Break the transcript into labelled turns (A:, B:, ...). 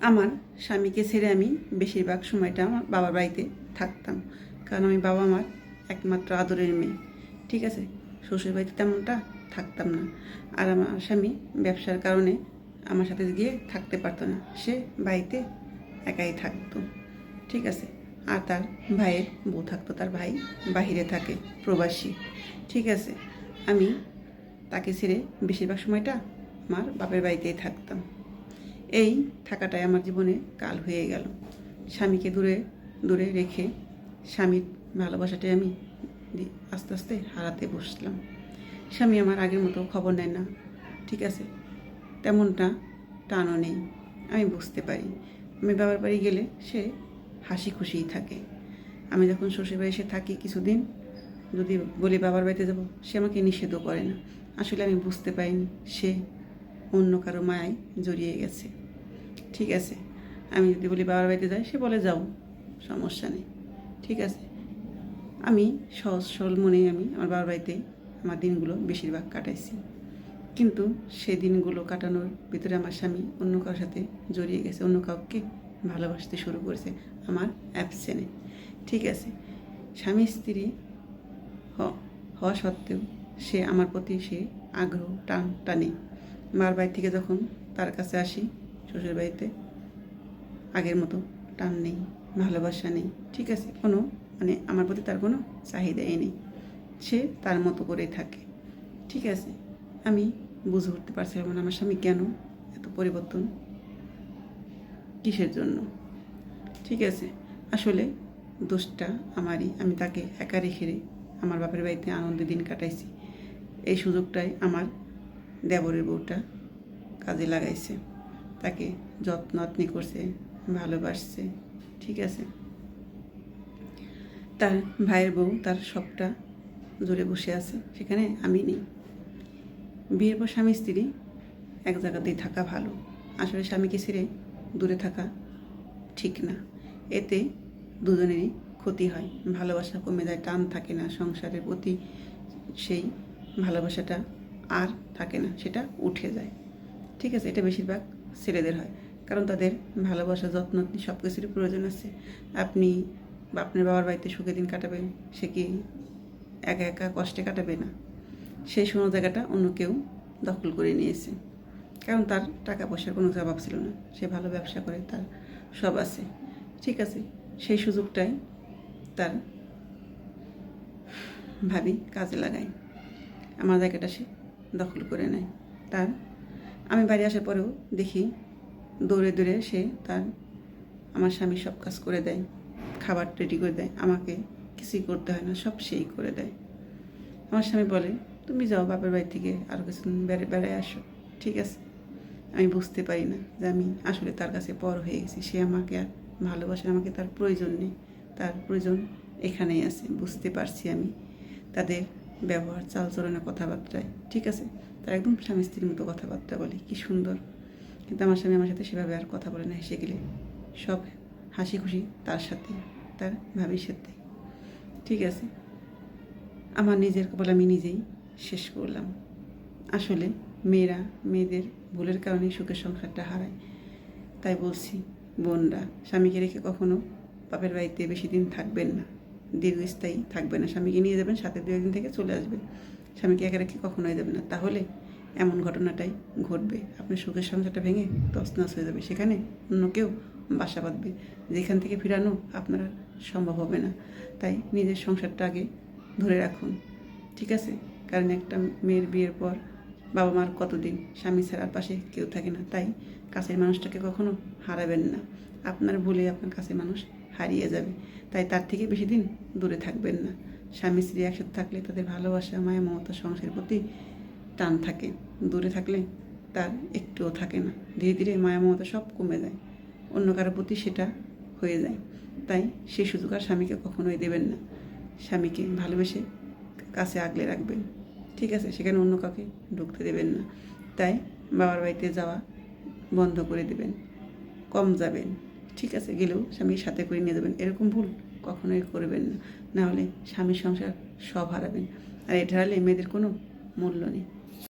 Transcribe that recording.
A: আমার স্বামীকে ছেড়ে আমি বেশিরভাগ সময়টা আমার বাবার বাড়িতে থাকতাম। কারণ আমি বাবা আমার একমাত্র আদরের মেয়ে। ঠিক আছে? শ্বশুর বাড়িতে তেমনটা থাকতাম না। আর আমার স্বামী ব্যবসার কারণে আমার সাথে গিয়ে থাকতে পারতো না। সে বাড়িতে একাই থাকতো। ঠিক আছে? আর তার ভাইয়ের বউ থাকতো, তার ভাই বাহিরে থাকে, প্রবাসী। ঠিক আছে? আমি তাকে ছেড়ে বেশিরভাগ সময়টা আমার বাপের বাড়িতেই থাকতাম। এই থাকাটাই আমার জীবনে কাল হয়ে গেল। স্বামীকে দূরে দূরে রেখে স্বামীর ভালোবাসাটাই আমি আস্তে আস্তে হারাতে বসলাম। স্বামী আমার আগের মতো খবর নেয় না। ঠিক আছে, তেমনটা টানও নেই। আমি বুঝতে পারি। আমি বাবার বাড়ি গেলে সে হাসি খুশিই থাকে। আমি যখন শ্বশুর বাড়ি এসে থাকি কিছুদিন, যদি বলি বাবার বাড়িতে যাব, সে আমাকে নিষেধও করে না। আসলে আমি বুঝতে পারিনি সে অন্য কারও মায়ায় জড়িয়ে গেছে। ঠিক আছে, আমি যদি বলি বাবার বাড়িতে যাই, সে বলে যাও, সমস্যা নেই। ঠিক আছে, আমি সহজ সরল মনেই আমি আমার বাবার বাড়িতে আমার দিনগুলো বেশিরভাগ কাটাইছি। কিন্তু সে দিনগুলো কাটানোর ভিতরে আমার স্বামী অন্য কারোর সাথে জড়িয়ে গেছে, অন্য কাউকে ভালোবাসতে শুরু করেছে আমার অ্যাবসেনে ঠিক আছে, স্বামী স্ত্রী হওয়া সত্ত্বেও সে আমার প্রতি সে আগ্রহ টান, টানে। মার বাড়ি থেকে যখন তার কাছে আসি, শ্বশুর বাড়িতে, আগের মতো টান নেই, ভালোবাসা নেই, ঠিক আছে, কোনো মানে আমার প্রতি তার কোনো চাহিদাই নেই। সে তার মতো করেই থাকে, ঠিক আছে। আমি বুঝে উঠতে পারছিলাম না আমার স্বামী কেন এত পরিবর্তন, কিসের জন্য? ঠিক আছে, আসলে দোষটা আমারই, আমি তাকে একা রেখে আমার বাপের বাড়িতে আনন্দে দিন কাটাইছি। এই সুযোগটাই আমার দেবরের বউটা কাজে লাগাইছে। তাকে যত্ন করছে, ভালোবাসছে, ঠিক আছে। তার ভাইয়ের বউ তার সবটা জোরে বসে আছে, সেখানে আমি নেই। বিয়ের পর স্বামী স্ত্রী এক জায়গাতেই থাকা ভালো। আসলে স্বামীকে ছেড়ে দূরে থাকা ঠিক না। এতে দুজনেরই ক্ষতি হয়। ভালোবাসা কমে যায়, টান থাকে না। সংসারের প্রতি সেই ভালোবাসাটা আর থাকে না, সেটা উঠে যায়। ঠিক আছে, এটা বেশিরভাগ ছেলেদের হয়। কারণ তাদের ভালোবাসা, যত্ন সব কিছুরই প্রয়োজন আছে। আপনি বা আপনার বাবার বাড়িতে সুখে দিন কাটাবেন, সে কি একা একা কষ্টে কাটাবে না? সেই সময় জায়গাটা অন্য কেউ দখল করে নিয়েছে। কারণ তার টাকা পয়সার কোনো জবাব ছিল না। সে ভালো ব্যবসা করে, তার সব আছে। ঠিক আছে, সেই সুযোগটাই তার ভাবি কাজে লাগায়। আমার জায়গাটা সে দখল করে নেয় তার। আমি বাড়ি আসার পরেও দেখি দৌড়ে দৌড়ে সে তার, আমার স্বামী সব কাজ করে দেয়, খাবার রেডি করে দেয়, আমাকে কিছুই করতে হয় না, সব সেই করে দেয়। আমার স্বামী বলে, তুমি যাও বাপের বাড়ি থেকে আরও কিছুদিন বেড়ে, বেড়ায় আসো, ঠিক আছে? আমি বুঝতে পারি না যে আমি আসলে তার কাছে পর হয়ে গেছি। সে আমাকে আর ভালোবাসে আমাকে তার প্রয়োজন নেই, তার প্রয়োজন এখানেই আছে, বুঝতে পারছি আমি। তাদের ব্যবহার চালচলনের কথাবার্তায়, ঠিক আছে? তার একদম স্বামী স্ত্রীর মতো কথাবার্তা বলে, কি সুন্দর। কিন্তু আমার স্বামী আমার সাথে সেভাবে আর কথা বলে না, হেসে গেলে। সব হাসি খুশি তার সাথে, তার ভাবির সাথে। ঠিক আছে? আমার নিজের কপাল আমি নিজেই শেষ করলাম। আসলে মেয়েরা মেয়েদের ভুলের কারণে সুখের সংসারটা হারায়। তাই বলছি, বোনরা, স্বামীকে রেখে কখনো বাপের বাড়িতে বেশি দিন থাকবেন না। দীর্ঘস্থায়ী থাকবে না। স্বামীকে নিয়ে যাবেন, সাথে দু একদিন থেকে চলে আসবেন স্বামীকে একা রেখে কখনোই দেবেন না। তাহলে এমন ঘটনাটাই ঘটবে। আপনার সুখের সংসারটা ভেঙে তছনছ হয়ে যাবে। সেখানে অন্য কেউ বাসা বাঁধবে। যেখান থেকে ফিরানো আপনার সম্ভব হবে না। তাই নিজের সংসারটা আগে ধরে রাখুন। ঠিক আছে? কারণ একটা মেয়ের বিয়ের পর বাবা মার কতদিন স্বামী ছাড়ার পাশে কেউ থাকে না। তাই কাছের মানুষটাকে কখনো হারাবেন না। আপনার ভুলে আপনার কাছের মানুষ হারিয়ে যাবে। তাই তার থেকে বেশি দিন দূরে থাকবেন না। স্বামী, স্ত্রী একসাথে থাকলে তাদের ভালোবাসা, মায়া, মমতা, সংসারের প্রতি টান থাকে। দূরে থাকলে তার একটুও থাকে না। ধীরে ধীরে মায়া, মমতা সব কমে যায়। অন্য কারোর প্রতি সেটা হয়ে যায়। তাই সেই সুযোগ আর স্বামীকে কখনোই দেবেন না। স্বামীকে ভালোবেসে কাছে আগলে রাখবেন। ঠিক আছে, সেখানে অন্য কাউকে ঢুকতে দেবেন না। তাই বাবার বাড়িতে যাওয়া বন্ধ করে দেবেন। কম যাবেন। ঠিক আছে, গেলেও স্বামীর সাথে করে নিয়ে যাবেন। এরকম ভুল কখনোই করবেন না। না হলে স্বামীর সংসার সব হারাবেন। আর এটা হারালে মেয়েদের কোনো মূল্য নেই।